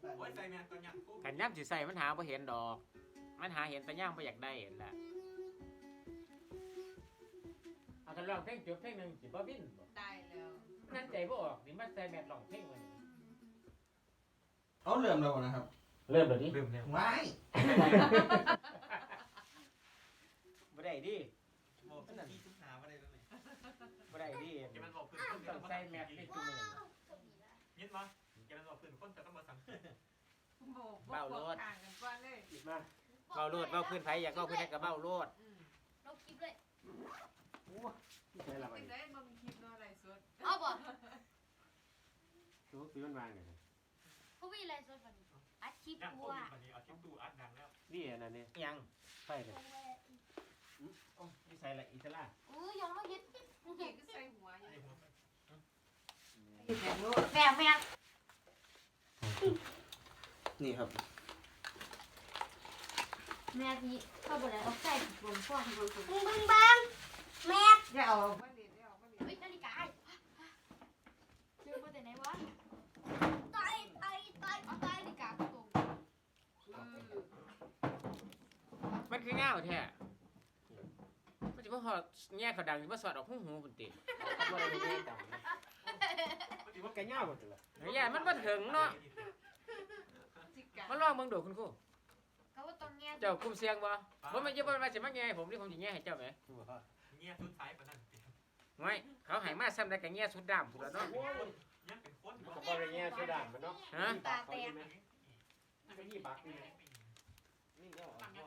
โอ้ยใส่แมสตัวยักษ์คู่กันย่ำสิใส่มันหาบ่เห็นดอก มันหาเห็นแต่ย่ำบ่อยากได้นั่นแหละเอากันลองเพลงจบเพลงหนึ่งสิบ่วินบ่ได้แล้ว นั่นใจบ่ออกนี่มันใส่แมทลองเพลงมันเอาเริ่มแล้วนะครับเริ่มแล้วดิลืมแล้วว้ายบ่ได้ดิบอกทุกทีทุกหามาได้แล้วนี่บ่ได้ดิแกมันบอกเพื่อนคนต้องใส่แมทให้จุมือยินมั้ยแกมันบอกเพื่อนคนแต่ต้องมาสั่ งโบกบอกทางกันก่อนเลยมาเบ้าโลดเบ้าพื้นไผอยากเบ้าพื้นไผก็เบ้าโลดอืมลบคลิปเลยใช่ละเป็นได้บ่มีคลิปเนาะอะไรสดเอาบ่รู้ซื้อมันมาไงกูมีอะไรสดวันนี้อัดคลิปย่างกูโควิดอะวันนี้เอาทิปดูอัดดังแล้วนี่อันนั้นนี่ยังไฟเลยโอ้นี่ใส่ละอิสระอู้ยองมาเฮ็ดผู้หญิงก็ใส่หัวอยู่ ไอ้หัวแม่ลูกแม่แม่ นี่ครับ แม่พี่เข้าบ่ได้เอาใส่ถุงพ่อถุงถุงบึ้งบึ้งบังแม่อย่าเอามาเรียนอย่าเอามาเรียนเฮ้ยนาฬิกาเจอมาแต่ไหนวะตายตายตายเอาตายนาฬิกากูตรงมันคือเงาแท้มันจะมาหอดแง่เขาดังมาสอดออกหูหูปุ่นติว่าอะไรแง่ดังมันแกเงาหมดเลยไอ้ยามันบ่ถึงเนาะ จิกกัมันลองเบิ่งดูคุณครูเขาว่าตรงเนี้ยเจ้ากลุ่มเสียงบ่บ่แม่นจะบ่มาสิมาแง่ให้ผมนี่ผมสิแง่ให้เจ้าแหมเงี้ยชุดท้ายปะนั่นไม่เขาให้มาซ้ำได้ก็แง่สุดดำพุ่นแล้วเนาะ ยังเป็นคนก็บ่ได้แง่สุดดำมันเนาะฮะ ตาแตกก็ยี่บักนี่นี่ก็ยังไม่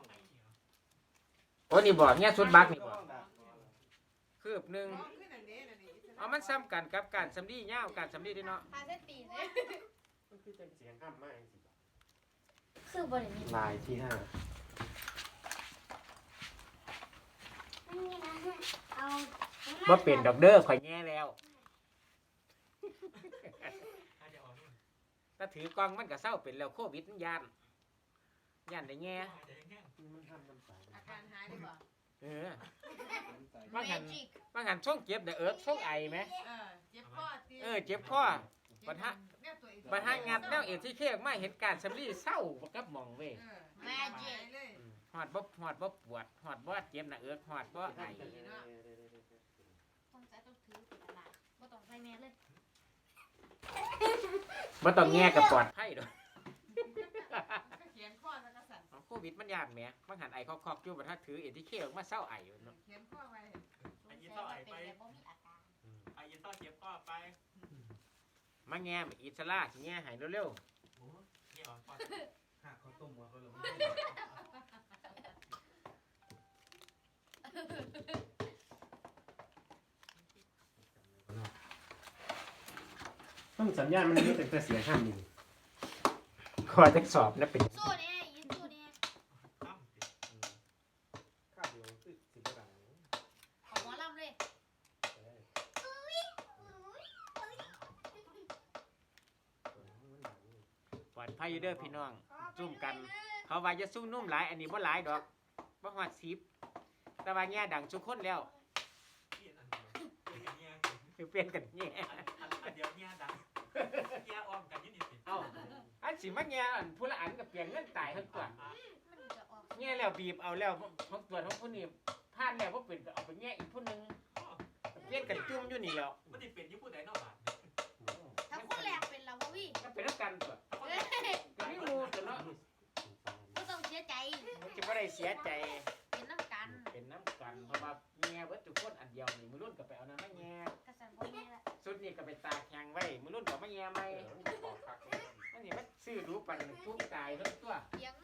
โอ้นี่บ่แง่สุดบักนี่บ่คืบหนึงมองขึ้นอันนี้อันนี้เอามันซ้ำกันกับการสำลียาวการสำลีเด้เนาะพาเส้นตีนเลยมันคือจังเสียงห้ามมากจังซี่ คือบ่ได้มีลายที่ห้าเอาบ่เป็นดอกเด้อข่อยแง่แล้วถ้าจะออกนู่นถ้าถือกล้องมันก็เศร้าเป็นแล้วโควิดมันยานยานได้แง่จะยังแห้งมันทำน้ำตาอาการหายดีกว่าเออแมจิกบางหันช่วงเจ็บเด้อเอิร์กช่วงไอไหมเออเจ็บคอตีเออเจ็บคอบัดฮะ บัดหางัดแนวเอที่เค้กมาเห็นการสำลีเศร้าบ่กับหมองเว้ยแม่เจ็บเลยอืมหอดบ่หอดบ่ปวดหอดบ่เจ็บนะเอิร์กหอดบ่ไอต้องใส่ต้องถือเป็นอะไรบ่ต้องใส่แม่เลยบ่ต้องแง่กับปลอดภัยดอกก็เขียนข้อแล้วก็สั่นโควิดมันยานแหมบางหันไอคอกๆอยู่บ่ถ้าถือเอที่เค้กมาเศร้าไออยู่เนาะเขียนข้อไว้สงสัยจะเป็นแบบบ่มีอาการไอ้ยินต้อเจ็บข้อไป มาแง่มอิสระสิแง่ให้เร็วโอ้เงี้ยออกก่อนหักข้าวต้มหัวเขาเลยต้องสัญญาณมันมีแต่เสียงห้ามนี่ขอจักสอบแล้วเป็น สู้เนี่ยยินสู้เนี่ย ตั้ม ข้าวเดียวคือสิบกว่า ของหมอลำเลย ปลอ ดภัยอยู่เด้อพี่น้องซุ่มกันเขาว่าจะซุ่มนุ่มหลายอันนี้บ่หลายดอกบ่ฮอด10แต่ว่าแง่ดังทุกคนแล้วเงี้ยอันเดียวเงี้ยคือเปลี่ยนกันแง่อันเดียวเงี้ยดังเงี้ยอ้อมกันยี่นี่สิเอ้าอันสิมาแง่อันผู้ละอันก็เปลี่ยนเงินตายทั้งตัวมันจะออกแง่แล้วบีบเอาแล้วของตัวของผู้นี้พลาดแล้วบ่เป็นก็เอาไปแง่อีกผู้หนึงเปลี่ยนกันจุ่มอยู่นี่แล้วมันจะเป็นยี่ผู้ใดนอกบ้าน ถ้าคนแรกเป็นเราบ่วี่ ก็เป็นน้ำกันตัว เฮ้ย ก็มีหมู่ตัวเนาะ บ่ต้องเสียใจ มันจะบ่ได้ เสียใจเป็นน้ำกันเป็นน้ำกันเพราะว่าแง่เบิดทุกคนอันเดียวนี่มื้อรุ่นก็ไปเอานั้นมาแง่กระสันบ่มีละสุดนี่ก็ไปตากแข็งไว้มื้อรุ่นก็มาแง่ใหม่มันนี่มาซื้อรู้ปันทุกตายทั้งตัวเสียงเงิน